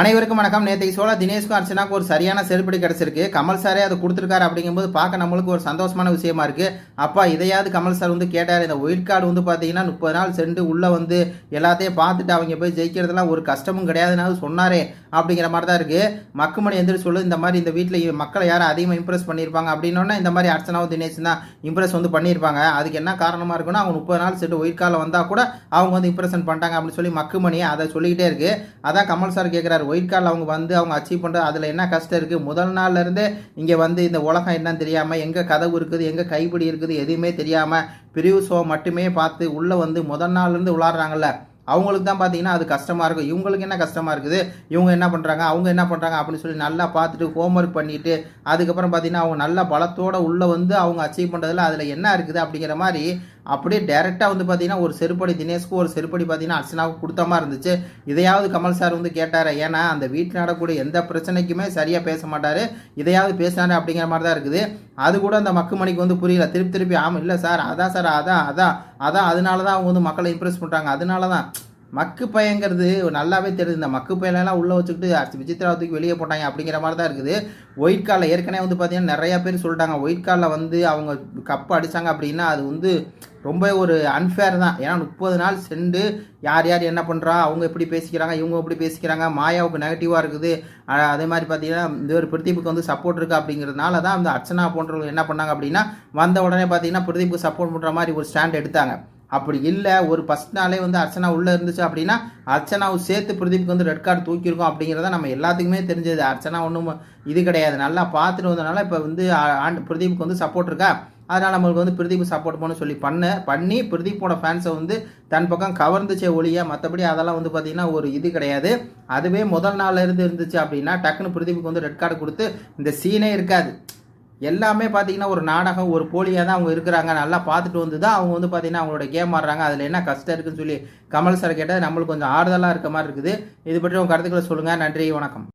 அனைவருக்கும் வணக்கம். நேற்றைக்கு சோழ தினேஷ்கும் அர்ச்சனாக்கு ஒரு சரியான செருப்படி கிடச்சிருக்கு. கமல் சாரே அதை கொடுத்துருக்காரு அப்படிங்கும்போது பார்க்க நம்மளுக்கு ஒரு சந்தோஷமான விஷயமா இருக்கு. அப்பா இதையாவது கமல் சார் வந்து கேட்டார். இந்த ஒயிட் கார்டு வந்து பார்த்தீங்கன்னா முப்பது நாள் சென்று உள்ளே வந்து எல்லாத்தையும் பார்த்துட்டு அவங்க போய் ஜெயிக்கிறதுலாம் ஒரு கஷ்டமும் கிடையாதுன்னு சொன்னாரே. அப்படிங்கிற மாதிரி தான் இருக்குது மக்குமணி எந்திரி சொல்லு இந்த மாதிரி இந்த வீட்டில் மக்களை யாரும் அதிகமாக இம்ப்ரெஸ் பண்ணியிருப்பாங்க அப்படின்னோன்னா இந்த மாதிரி அர்ச்சனாவும் தினேஷ் தான் இம்ப்ரெஸ் வந்து பண்ணியிருப்பாங்க. அதுக்கு என்ன காரணமாக இருக்குன்னா அவங்க முப்பது நாள் சென்று ஒயிட் கார்டில் வந்தால் கூட அவங்க வந்து இம்ப்ரெஷன் பண்ணிட்டாங்க அப்படின்னு சொல்லி மக்குமணி அதை சொல்லிக்கிட்டே இருக்குது அதான் கமல் சார் கேட்குறாரு ஒயிட் கார்டில் அவங்க வந்து அவங்க அச்சீவ் பண்ணுறது அதில் என்ன கஷ்டம் இருக்குது முதல் நாள்லருந்தே இங்கே வந்து இந்த உலகம் என்னன்னு தெரியாமல் எங்கே கதவு இருக்குது எங்கே கைப்பிடி இருக்குது எதுவுமே தெரியாமல் பிரிவு ஷோ மட்டுமே பார்த்து உள்ளே வந்து முதல் நாள்லேருந்து விளாட்றாங்கல்ல அவங்களுக்கு தான் பார்த்தீங்கன்னா அது கஷ்டமாக இருக்கும். இவங்களுக்கு என்ன கஷ்டமாக இருக்குது? இவங்க என்ன பண்ணுறாங்க அவங்க என்ன பண்ணுறாங்க அப்படின்னு சொல்லி நல்லா பார்த்துட்டு ஹோம்ஒர்க் பண்ணிவிட்டு அதுக்கப்புறம் பார்த்தீங்கன்னா அவங்க நல்ல பலத்தோடு உள்ளே வந்து அவங்க அச்சீவ் பண்ணுறதுல அதில் என்ன இருக்குது அப்படிங்கிற மாதிரி அப்படியே டேரெக்டாக வந்து பார்த்தீங்கன்னா ஒரு செருப்படி தினேஷ்க்கு ஒரு செருப்படி பார்த்தீங்கன்னா அர்ச்சனாவுக்கு கொடுத்த மாதிரி இருந்துச்சு. இதையாவது கமல் சார் வந்து கேட்டார். ஏன்னா அந்த வீட்டில் நடக்கக்கூடிய எந்த பிரச்சனைக்குமே சரியாக பேச மாட்டார். இதையாவது பேசினாரு அப்படிங்கிற மாதிரி தான் இருக்குது. அது கூட அந்த மக்குமணிக்கு வந்து புரியல. திருப்பி திருப்பி ஆமாம் இல்லை சார் அதான் சார் அதான் அதான் அதான். அதனால தான் அவங்க வந்து மக்களை இம்ப்ரெஸ் பண்ணுறாங்க அதனால தான் மக்கு பயங்கிறது நல்லாவே தெரியுது. இந்த மக்கு பையனெல்லாம் உள்ளே வச்சுக்கிட்டு அடுத்து விசித்திராவத்துக்கு வெளியே போட்டாங்க அப்படிங்கிற மாதிரி தான் இருக்குது. ஒயிட் காலில் ஏற்கனவே வந்து பார்த்தீங்கன்னா நிறையா பேர் சொல்லிட்டாங்க. ஒயிட் காலில் வந்து அவங்க கப்பு அடித்தாங்க அப்படின்னா அது வந்து ரொம்ப ஒரு அன்ஃபேர் தான். ஏன்னா முப்பது நாள் சென்று யார் யார் என்ன பண்ணுறா அவங்க எப்படி பேசிக்கிறாங்க இவங்க எப்படி பேசிக்கிறாங்க மாயாவுக்கு நெகட்டிவாக இருக்குது. அதே மாதிரி பார்த்தீங்கன்னா இந்த ஒரு பிரதீப்புக்கு வந்து சப்போர்ட் இருக்குது அப்படிங்கிறதுனால தான் அந்த அர்ச்சனா போன்றவங்க என்ன பண்ணாங்க அப்படின்னா வந்த உடனே பார்த்தீங்கன்னா பிரதீப்புக்கு சப்போர்ட் பண்ணுற மாதிரி ஒரு ஸ்டாண்ட் எடுத்தாங்க. அப்படி இல்லை ஒரு ஃபஸ்ட் நாளே வந்து அர்ச்சனா உள்ளே இருந்துச்சு அப்படின்னா அர்ச்சனாவை சேர்த்து பிரதீப்க்கு வந்து ரெட் கார்டு தூக்கியிருக்கோம் அப்படிங்கிறத நம்ம எல்லாத்துக்குமே தெரிஞ்சது. அர்ச்சனா ஒன்றும் இது கிடையாது. நல்லா பார்த்துட்டு வந்தனால இப்போ வந்து ஆண்டு பிரதீப்புக்கு வந்து சப்போர்ட் இருக்கா? அதனால் நம்மளுக்கு வந்து பிரதீப் சப்போர்ட் பண்ண சொல்லி பண்ண. பண்ணி பிரதீப்போட ஃபேன்ஸை வந்து தன் பக்கம் கவர்ந்துச்சே ஒழிய மற்றபடி அதெல்லாம் வந்து பார்த்தீங்கன்னா ஒரு இது கிடையாது. அதுவே முதல் நாள்ல இருந்து இருந்துச்சு அப்படின்னா டக்குன்னு பிரதீப்புக்கு வந்து ரெட் கார்டு கொடுத்து இந்த சீனே இருக்காது. எல்லாமே பார்த்தீங்கன்னா ஒரு நாடகம் ஒரு போலியாக தான் அவங்க இருக்கிறாங்க. நல்லா பார்த்துட்டு வந்து தான் அவங்க வந்து பார்த்தீங்கன்னா அவங்களோட கேம் ஆடுறாங்க. அதில் என்ன கஷ்டம் இருக்குன்னு சொல்லி கமல் சார் கேட்டால் நம்மளுக்கு கொஞ்சம் ஆறுதலாக இருக்க மாதிரி இருக்குது. இது பற்றி உங்கள் கருத்துக்களை சொல்லுங்கள் நன்றி வணக்கம்.